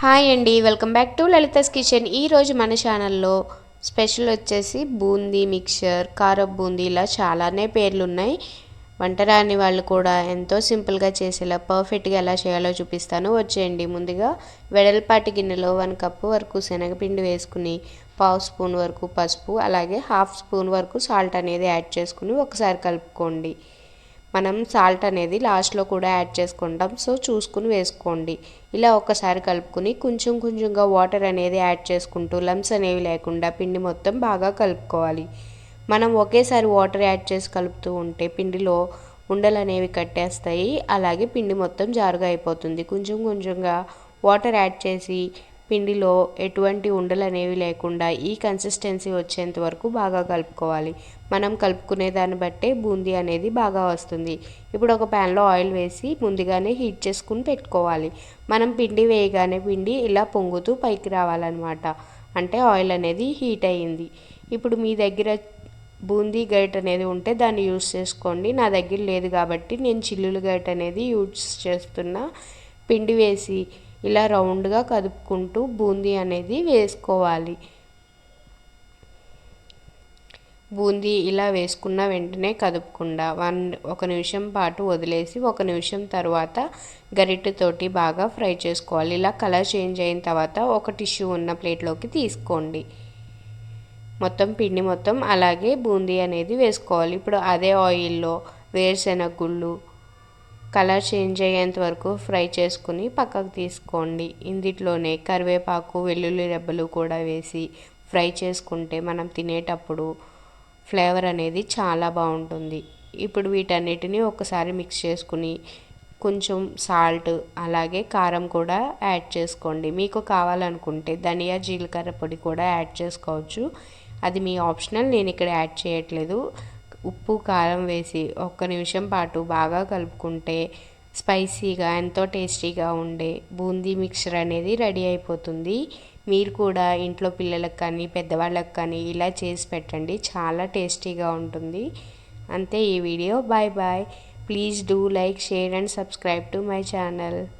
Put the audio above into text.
Hi అండి welcome back to Lalitha's kitchen. ఈరోజు మన ఛానల్లో స్పెషల్ వచ్చేసి బూందీ మిక్చర్ కారప్ బూందీ ఇలా చాలానే పేర్లు ఉన్నాయి వంట రాని వాళ్ళు కూడా ఎంతో సింపుల్గా చేసేలా పర్ఫెక్ట్గా ఎలా చేయాలో చూపిస్తాను. వచ్చేయండి ముందుగా వెడల్పాటి గిన్నెలో వన్ కప్పు వరకు శనగపిండి వేసుకుని పావు స్పూన్ వరకు పసుపు అలాగే హాఫ్ స్పూన్ వరకు సాల్ట్ అనేది యాడ్ చేసుకుని ఒకసారి కలుపుకోండి. మనం సాల్ట్ అనేది లాస్ట్లో కూడా యాడ్ చేసుకుంటాం. సో చూసుకుని వేసుకోండి. ఇలా ఒకసారి కలుపుకుని కొంచెం కొంచెంగా వాటర్ అనేది యాడ్ చేసుకుంటూ లమ్స్ అనేవి లేకుండా పిండి మొత్తం బాగా కలుపుకోవాలి. మనం ఒకేసారి వాటర్ యాడ్ చేసి కలుపుతూ ఉంటే పిండిలో ఉండలు అనేవి కట్టేస్తాయి. అలాగే పిండి మొత్తం జారుగా అయిపోతుంది. కొంచెం కొంచెంగా వాటర్ యాడ్ చేసి పిండిలో ఎటువంటి ఉండలు అనేవి లేకుండా ఈ కన్సిస్టెన్సీ వచ్చేంత వరకు బాగా కలుపుకోవాలి. మనం కలుపుకునే దాన్ని బట్టే బూందీ అనేది బాగా వస్తుంది. ఇప్పుడు ఒక ప్యాన్లో ఆయిల్ వేసి ముందుగానే హీట్ చేసుకుని పెట్టుకోవాలి. మనం పిండి వేయగానే పిండి ఇలా పొంగుతూ పైకి రావాలన్నమాట. అంటే ఆయిల్ అనేది హీట్ అయ్యింది. ఇప్పుడు మీ దగ్గర బూందీ గైట్ అనేది ఉంటే దాన్ని యూజ్ చేసుకోండి. నా దగ్గర లేదు కాబట్టి నేను చిల్లులు గైట్ అనేది యూజ్ చేస్తున్నా. పిండి వేసి ఇలా రౌండ్గా కదుపుకుంటూ బూందీ అనేది వేసుకోవాలి. బూందీ ఇలా వేసుకున్న వెంటనే కదుపకుండా వన్ ఒక నిమిషం పాటు వదిలేసి ఒక నిమిషం తర్వాత గరిటెతోటి బాగా ఫ్రై చేసుకోవాలి. ఇలా కలర్ చేంజ్ అయిన తర్వాత ఒక టిష్యూ ఉన్న ప్లేట్లోకి తీసుకోండి. మొత్తం పిండి మొత్తం అలాగే బూందీ అనేది వేసుకోవాలి. ఇప్పుడు అదే ఆయిల్లో వేరుశెనగ గుళ్ళు కలర్ చేంజ్ అయ్యేంత వరకు ఫ్రై చేసుకుని పక్కకు తీసుకోండి. ఇందిట్లోనే కరివేపాకు వెల్లుల్లి రెబ్బలు కూడా వేసి ఫ్రై చేసుకుంటే మనం తినేటప్పుడు ఫ్లేవర్ అనేది చాలా బాగుంటుంది. ఇప్పుడు వీటన్నిటిని ఒకసారి మిక్స్ చేసుకుని కొంచెం సాల్ట్ అలాగే కారం కూడా యాడ్ చేసుకోండి. మీకు కావాలనుకుంటే ధనియా జీలకర్ర పొడి కూడా యాడ్ చేసుకోవచ్చు. అది మీ ఆప్షనల్ నేను ఇక్కడ యాడ్ చేయట్లేదు. ఉప్పు కారం వేసి ఒక్క నిమిషం పాటు బాగా కలుపుకుంటే స్పైసీగా ఎంతో టేస్టీగా ఉండే బూందీ మిక్చర్ అనేది రెడీ అయిపోతుంది. మీరు కూడా ఇంట్లో పిల్లలకు కానీ పెద్దవాళ్ళకి కానీ ఇలా చేసి పెట్టండి. చాలా టేస్టీగా ఉంటుంది. అంతే ఈ video. Bye bye. Please do like share and subscribe to my channel.